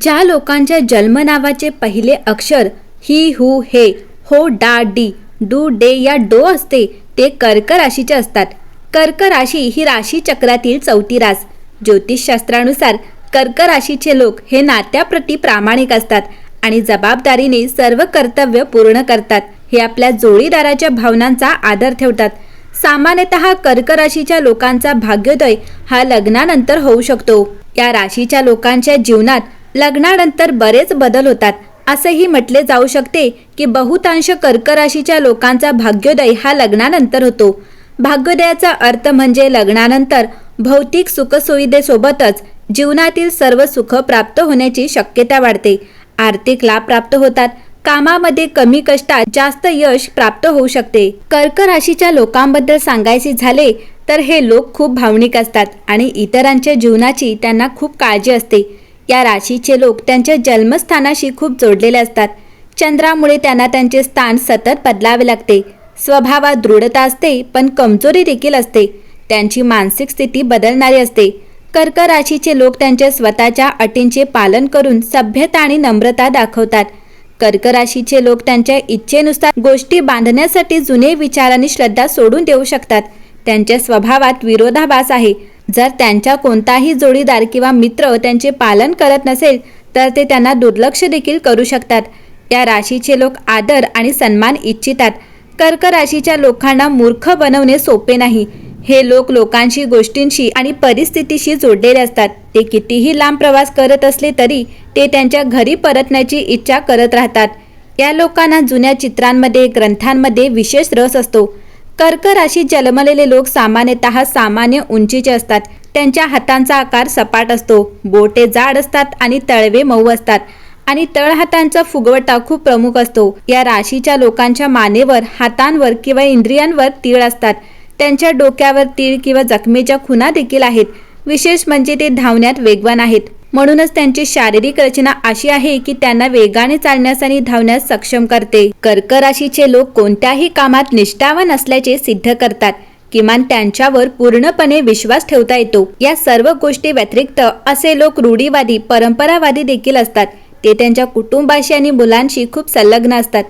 ज्या लोकांच्या जन्म नावाचे पहिले अक्षर ही हु हे हो डा डी डू डे या डो असते ते कर्क राशीचे असतात. कर्क राशी ही राशी चक्रातील चौथी रास. ज्योतिषशास्त्रानुसार कर्क राशीचे लोक हे नात्याप्रती प्रामाणिक असतात आणि जबाबदारीने सर्व कर्तव्य पूर्ण करतात. हे आपल्या जोडीदाराच्या भावनांचा आदर ठेवतात. सामान्यतः कर्क राशीच्या लोकांचा भाग्योदय हा लग्नानंतर होऊ शकतो. या राशीच्या लोकांच्या जीवनात लग्नानंतर बरेच बदल होतात. असेही म्हटले जाऊ शकते की बहुतांश कर्क राशीच्या लोकांचा भाग्योदय हा लग्नानंतर होतो. भाग्योदयाचा अर्थ म्हणजे लग्नानंतर भौतिक सुखसुविधेसोबतच जीवनातील सर्व सुख प्राप्त होण्याची शक्यता वाढते. आर्थिक लाभ प्राप्त होतात. कामामध्ये कमी कष्टात जास्त यश प्राप्त होऊ शकते. कर्क राशीच्या लोकांबद्दल सांगायचे झाले तर हे लोक खूप भावनिक असतात आणि इतरांच्या जीवनाची त्यांना खूप काळजी असते. या राशीचे लोक त्यांच्या जन्मस्थानाशी खूप जोडलेले असतात. चंद्रामुळे त्यांना त्यांचे स्थान सतत बदलावे लागते. स्वभावात दृढता असते पण कमजोरी देखील असते. त्यांची मानसिक स्थिती बदलणारी असते. कर्क राशीचे लोक त्यांच्या स्वतःच्या अटींचे पालन करून सभ्यता आणि नम्रता दाखवतात. कर्क राशीचे लोक त्यांच्या इच्छेनुसार गोष्टी बांधण्यासाठी जुने विचार आणि श्रद्धा सोडून देऊ शकतात. त्यांच्या स्वभावात विरोधाभास आहे. जर त्यांच्या कोणताही जोडीदार किंवा मित्र त्यांचे पालन करत नसेल तर ते त्यांना दुर्लक्ष देखील करू शकतात. या राशीचे लोक आदर आणि सन्मान इच्छितात. कर्क राशीच्या लोकांना मूर्ख बनवणे सोपे नाही. हे लोक लोकांशी गोष्टींशी आणि परिस्थितीशी जोडलेले असतात. ते कितीही लांब प्रवास करत असले तरी ते त्यांच्या घरी परतण्याची इच्छा करत राहतात. या लोकांना जुन्या चित्रांमध्ये ग्रंथांमध्ये विशेष रस असतो. कर्क राशीत जन्मलेले लोक सामान्यतः सामान्य उंचीचे असतात. त्यांच्या हातांचा आकार सपाट असतो. बोटे जाड असतात आणि तळवे मऊ असतात. आणि तळहातांचा फुगवटा खूप प्रमुख असतो. या राशीच्या लोकांच्या मानेवर हातांवर किंवा इंद्रियांवर तीळ असतात. त्यांच्या डोक्यावर तीळ किंवा जखमेच्या खुणा देखील आहेत. विशेष म्हणजे ते धावण्यात वेगवान आहेत. म्हणूनच त्यांची शारीरिक रचना अशी आहे की त्यांना वेगाने चालण्यास आणि धावण्यास सक्षम करते. कर्क राशीचे लोक कोणत्याही कामात निष्ठावान असल्याचे सिद्ध करतात. किमान त्यांच्यावर पूर्णपणे विश्वास ठेवता येतो. या सर्व गोष्टी व्यतिरिक्त असे लोक रूढीवादी परंपरावादी देखील असतात. ते त्यांच्या कुटुंबाशी आणि मुलांशी खूप संलग्न असतात.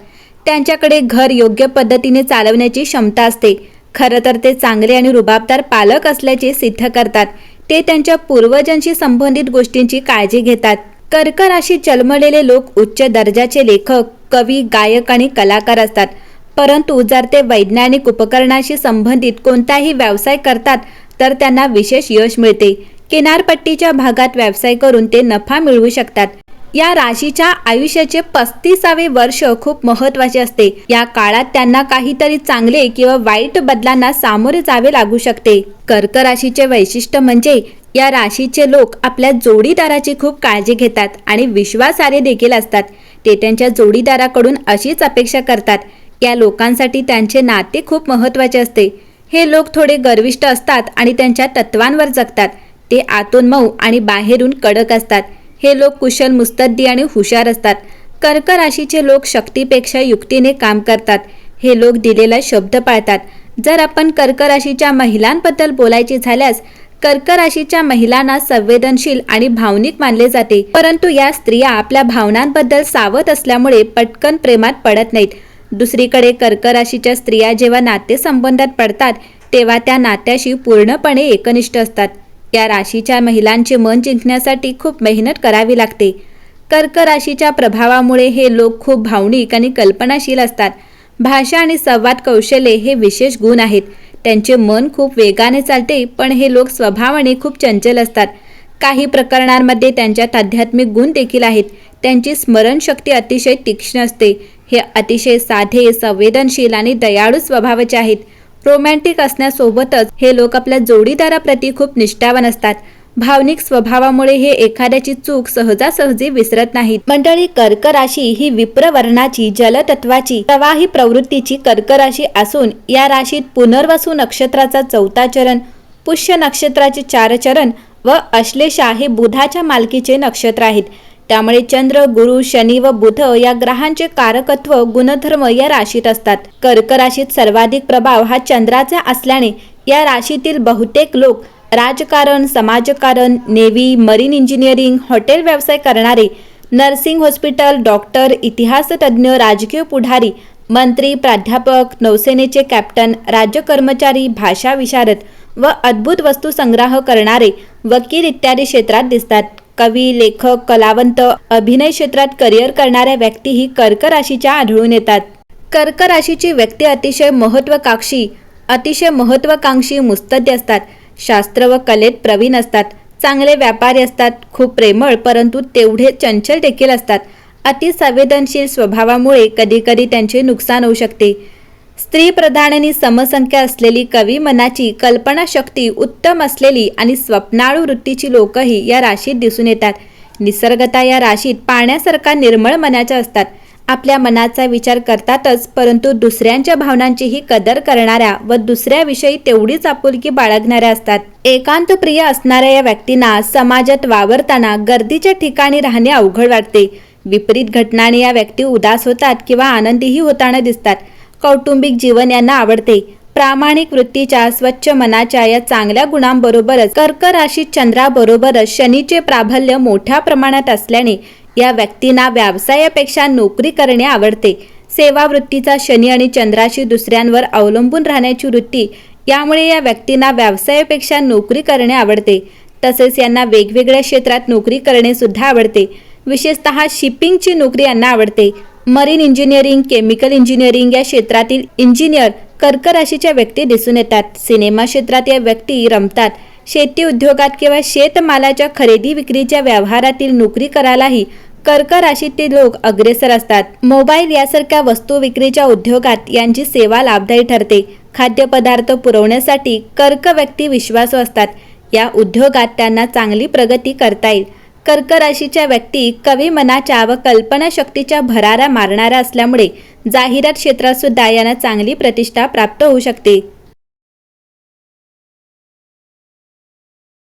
त्यांच्याकडे घर योग्य पद्धतीने चालवण्याची क्षमता असते. खरं तर ते चांगले आणि रुबाबदार पालक असल्याचे सिद्ध करतात. ते त्यांच्या पूर्वजांशी संबंधित गोष्टींची काळजी घेतात. कर्क राशीत जन्मलेले लोक उच्च दर्जाचे लेखक कवी गायक आणि कलाकार असतात. परंतु जर ते वैज्ञानिक उपकरणाशी संबंधित कोणताही व्यवसाय करतात तर त्यांना विशेष यश मिळते. किनारपट्टीच्या भागात व्यवसाय करून ते नफा मिळवू शकतात. या राशीच्या आयुष्याचे पस्तीसावे वर्ष खूप महत्त्वाचे असते. या काळात त्यांना काहीतरी चांगले किंवा वाईट बदलांना सामोरे जावे लागू शकते. कर्क राशीचे वैशिष्ट्य म्हणजे या राशीचे लोक आपल्या जोडीदाराची खूप काळजी घेतात आणि विश्वासार्ह देखील असतात. ते त्यांच्या जोडीदाराकडून अशीच अपेक्षा करतात. या लोकांसाठी त्यांचे नाते खूप महत्त्वाचे असते. हे लोक थोडे गर्विष्ट असतात आणि त्यांच्या तत्वांवर जगतात. ते आतून मऊ आणि बाहेरून कडक असतात. हे लोक कुशल मुस्तद्दी आणि हुशार असतात. कर्क राशीचे लोक शक्तीपेक्षा युक्तीने काम करतात. हे लोक दिलेला शब्द पाळतात. जर आपण कर्क राशीच्या महिलांबद्दल बोलायचे झाल्यास कर्क राशीच्या महिलांना संवेदनशील आणि भावनिक मानले जाते. परंतु या स्त्रिया आपल्या भावनांबद्दल सावध असल्यामुळे पटकन प्रेमात पडत नाहीत. दुसरीकडे कर्क राशीच्या स्त्रिया जेव्हा नातेसंबंधात पडतात तेव्हा त्या नात्याशी पूर्णपणे एकनिष्ठ असतात. या राशीच्या महिलांचे मन जिंकण्यासाठी खूप मेहनत करावी लागते. कर्क राशीच्या प्रभावामुळे हे लोक खूप भावनिक आणि कल्पनाशील असतात. भाषा आणि संवाद कौशल्य हे विशेष गुण आहेत. त्यांचे मन खूप वेगाने चालते पण हे लोक स्वभावाने खूप चंचल असतात. काही प्रकरणांमध्ये त्यांच्यात आध्यात्मिक गुण देखील आहेत. त्यांची स्मरणशक्ती अतिशय तीक्ष्ण असते. हे अतिशय साधे संवेदनशील आणि दयाळू स्वभावाचे आहेत. रोमॅन्टिक असण्यासोबतच हे लोक आपल्या जोडीदाराप्रती खूप निष्ठावान असतात. भावनिक स्वभावामुळे हे एखाद्याची चूक सहजासहजी विसरत नाहीत. मंडळी कर्क राशी ही विप्र वर्णाची जलतत्वाची प्रवाही प्रवृत्तीची कर्क राशी असून या राशीत पुनर्वसू नक्षत्राचा चौथा चरण पुष्य नक्षत्राचे चार चरण व अश्लेषा हे बुधाच्या मालकीचे नक्षत्र आहेत. त्यामुळे चंद्र गुरु शनी व बुध या ग्रहांचे कारकत्व गुणधर्म या राशीत असतात. कर्क राशीत सर्वाधिक प्रभाव हा चंद्राचा असल्याने या राशीतील बहुतेक लोक राजकारण समाजकारण नेव्ही मरीन इंजिनिअरिंग हॉटेल व्यवसाय करणारे नर्सिंग हॉस्पिटल डॉक्टर इतिहासतज्ज्ञ राजकीय पुढारी मंत्री प्राध्यापक नौसेनेचे कॅप्टन राज्य कर्मचारी भाषा विशारद व अद्भुत वस्तू संग्रह करणारे वकील इत्यादी क्षेत्रात दिसतात. कवी लेखक कलावंत अभिनय क्षेत्रात करिअर करणाऱ्या व्यक्ती ही कर्क राशीच्या आढळून येतात. कर्क राशीची व्यक्ती अतिशय महत्वाकांक्षी अतिशय महत्वाकांक्षी मुस्तदी असतात. शास्त्र व कलेत प्रवीण असतात. चांगले व्यापारी असतात. खूप प्रेमळ परंतु तेवढे चंचल देखील असतात. अति संवेदनशील स्वभावामुळे कधीकधी त्यांचे नुकसान होऊ शकते. स्त्री प्रधान आणि समसंख्या असलेली कवी मनाची कल्पनाशक्ती उत्तम असलेली आणि स्वप्नाळू वृत्तीची लोकही या राशीत दिसून येतात. निसर्गता या राशीत पाण्यासारखा निर्मळ मनाच्या असतात. आपल्या मनाचा विचार करतातच परंतु दुसऱ्यांच्या भावनांचीही कदर करणाऱ्या व दुसऱ्याविषयी तेवढीच आपुलकी बाळगणाऱ्या असतात. एकांत प्रिय असणाऱ्या या व्यक्तींना समाजात वावरताना गर्दीच्या ठिकाणी राहणे अवघड वाटते. विपरीत घटनाने या व्यक्ती उदास होतात किंवा आनंदीही होताना दिसतात. कौटुंबिक जीवन यांना आवडते. प्रामाणिक वृत्तीच्या स्वच्छ मनाच्या या चांगल्या गुणांबरोबरच कर्क राशीत चंद्राबरोबरच शनीचे प्राबल्य मोठ्या प्रमाणात असल्याने या व्यक्तींना व्यवसायापेक्षा नोकरी करणे आवडते. सेवावृत्तीचा शनी आणि चंद्राशी दुसऱ्यांवर अवलंबून राहण्याची वृत्ती यामुळे या व्यक्तींना व्यवसायापेक्षा नोकरी करणे आवडते. तसेच यांना वेगवेगळ्या क्षेत्रात नोकरी करणे सुद्धा आवडते. विशेषतः शिपिंगची नोकरी यांना आवडते. मरीन इंजिनिअरिंग केमिकल इंजिनिअरिंग या क्षेत्रातील इंजिनियर कर्क राशीच्या व्यक्ती दिसून येतात. सिनेमा क्षेत्रात या व्यक्ती रमतात. शेती उद्योगात किंवा शेतमालाच्या खरेदी विक्रीच्या व्यवहारातील नोकरी करायलाही कर्क राशीतील लोक अग्रेसर असतात. मोबाईल यासारख्या वस्तू विक्रीच्या उद्योगात यांची सेवा लाभदायी ठरते. खाद्यपदार्थ पुरवण्यासाठी कर्क व्यक्ती विश्वासू असतात. या उद्योगात त्यांना चांगली प्रगती करता येईल. कर्क राशीच्या व्यक्ती कवी मनाच्या व कल्पनाशक्तीच्या भरारा मारणाऱ्या असल्यामुळे जाहिरात क्षेत्रात सुद्धा यांना चांगली प्रतिष्ठा प्राप्त होऊ शकते.